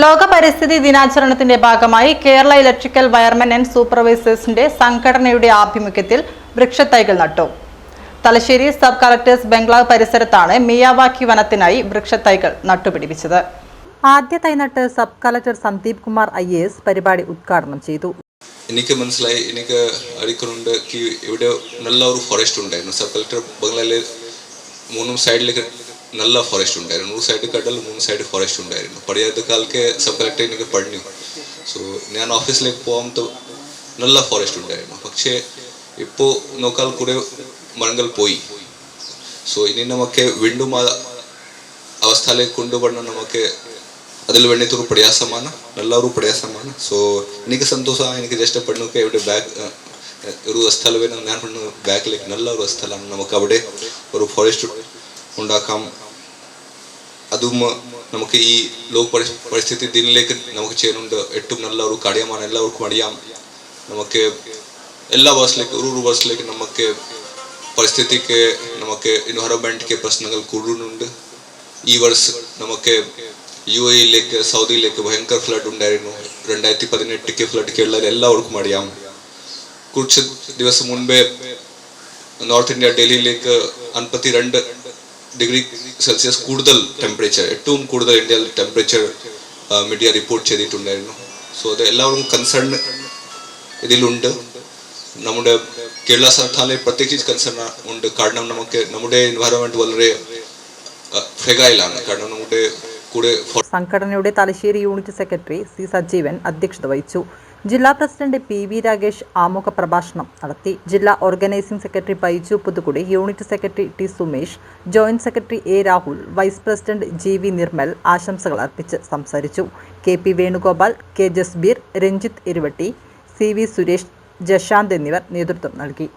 ലോക പരിസ്ഥിതി ദിനാചരണത്തിന്റെ ഭാഗമായി കേരള ഇലക്ട്രിക്കൽ വയർമെൻ ആൻഡ് സൂപ്പർവൈസേഴ്സിന്റെ സംഘടനയുടെ ആഭിമുഖ്യത്തിൽ വൃക്ഷത്തൈകൾ നട്ടു. തലശ്ശേരി സബ് കളക്ടേഴ്സ് ബംഗ്ലാവ് പരിസരത്താണ് മിയാവാക്കി വനത്തിനായി വൃക്ഷത്തൈകൾ നട്ടുപിടിപ്പിച്ചത്. ആദ്യ തൈനട്ട് sub collector Sandeep Kumar I S പരിപാടി ഉദ്ഘാടനം ചെയ്തു. എനിക്ക് മനസ്സിലായി. എനിക്ക് അറിയിക്കുന്നുണ്ട് ഇവിടെ നല്ല ഒരു ഫോറസ്റ്റ് ഉണ്ടായിരുന്നു. സബ് കളക്ടർ ബംഗ്ലാവിലെ മൂന്നും സൈഡിലേക്ക് നല്ല ഫോറസ്റ്റ് ഉണ്ടായിരുന്നു. ഒരു സൈഡ് കടൽ മൂന്ന് സൈഡ് ഫോറസ്റ്റ് ഉണ്ടായിരുന്നു. പടിയാത്ത കാലಕ್ಕೆ സബ് കളക്ടർ എനിക്ക് പഠിഞ്ഞു സോ ഞാൻ ഓഫീസിലേക്ക് പോകുമ്പോൾ നല്ല ഫോറസ്റ്റ് ഉണ്ടായിരുന്നു. പക്ഷേ ഇപ്പോൾ നോക്കാൽ കൂടെ മരങ്ങൾ പോയി. സോ ഇനി നമുക്ക് വീണ്ടും ആ അവസ്ഥയിലേക്ക് കൊണ്ടുപോകണം. നമുക്ക് അതിൽ വേണ്ടിയിട്ടൊരു പ്രയാസമാണ്. നല്ലൊരു പ്രയാസമാണ്. സോ എനിക്ക് സന്തോഷമാണ് എനിക്ക് ഇഷ്ടപ്പെടുന്നൊക്കെ ഇവിടെ ബാക്ക് ഒരു സ്ഥലം ഞാൻ പറഞ്ഞു ബാക്കിലേക്ക് നല്ല ഒരു സ്ഥലമാണ്. നമുക്ക് അവിടെ ഒരു ഫോറസ്റ്റ് ഉണ്ടാക്കാം. അതും നമുക്ക് ഈ ലോക പരിസ്ഥിതി ദിനിലേക്ക് നമുക്ക് ചെയ്യുന്നുണ്ട് ഏറ്റവും നല്ല ഒരു കാര്യമാണ്. എല്ലാവർക്കും അറിയാം. നമുക്ക് എല്ലാ വർഷത്തിലേക്ക് ഒരു ഒരു വർഷത്തിലേക്ക് നമുക്ക് പരിസ്ഥിതിക്ക് നമുക്ക് എൻവയറമെന്റിക്ക് പ്രശ്നങ്ങൾ കൂടുന്നുണ്ട്. ഈ വർഷം നമുക്ക് യു എയിലേക്ക് സൗദിയിലേക്ക് ഭയങ്കര ഫ്ലഡ് ഉണ്ടായിരുന്നു. രണ്ടായിരത്തി പതിനെട്ടിക്ക് ഫ്ലഡ് കേരളയിൽ എല്ലാവർക്കും അറിയാം. കുറച്ച് ദിവസം മുൻപേ നോർത്ത് ഇന്ത്യ ഡൽഹിയിലേക്ക് അൻപത്തി രണ്ട് ഡിഗ്രി സെൽഷ്യസ് കൂടുതൽ ടെമ്പറേച്ചർ ഏറ്റവും കൂടുതൽ ഇന്ത്യയിൽ ടെമ്പറേച്ചർ മീഡിയ റിപ്പോർട്ട് ചെയ്തിട്ടുണ്ടായിരുന്നു. സോ അത് എല്ലാവരും കൺസേൺ ഇതിലുണ്ട്. നമ്മുടെ കേരള സർക്കാരിലെ പ്രത്യേകിച്ച് കൺസേൺ ഉണ്ട്. കാരണം നമുക്ക് നമ്മുടെ എൻവയറമെന്റ് വളരെ ഫ്രെഗൈലാണ് കാരണം നമ്മുടെ കൂടെ സംഘടനയുടെ Thalassery unit secretary C Sajeevan അധ്യക്ഷത വഹിച്ചു. ജില്ലാ പ്രസിഡന്റ് പി വി രാഗേഷ് ആമുഖ പ്രഭാഷണം നടത്തി. ജില്ലാ organising secretary Baiju Puthukkudi unit secretary T Sumesh joint secretary A Rahul vice president G V Nirmal ആശംസകൾ അർപ്പിച്ച് സംസാരിച്ചു. K P Venugopal K Jasbir Ranjith Iruvatti C V Suresh Jashanth എന്നിവർ നേതൃത്വം നൽകി.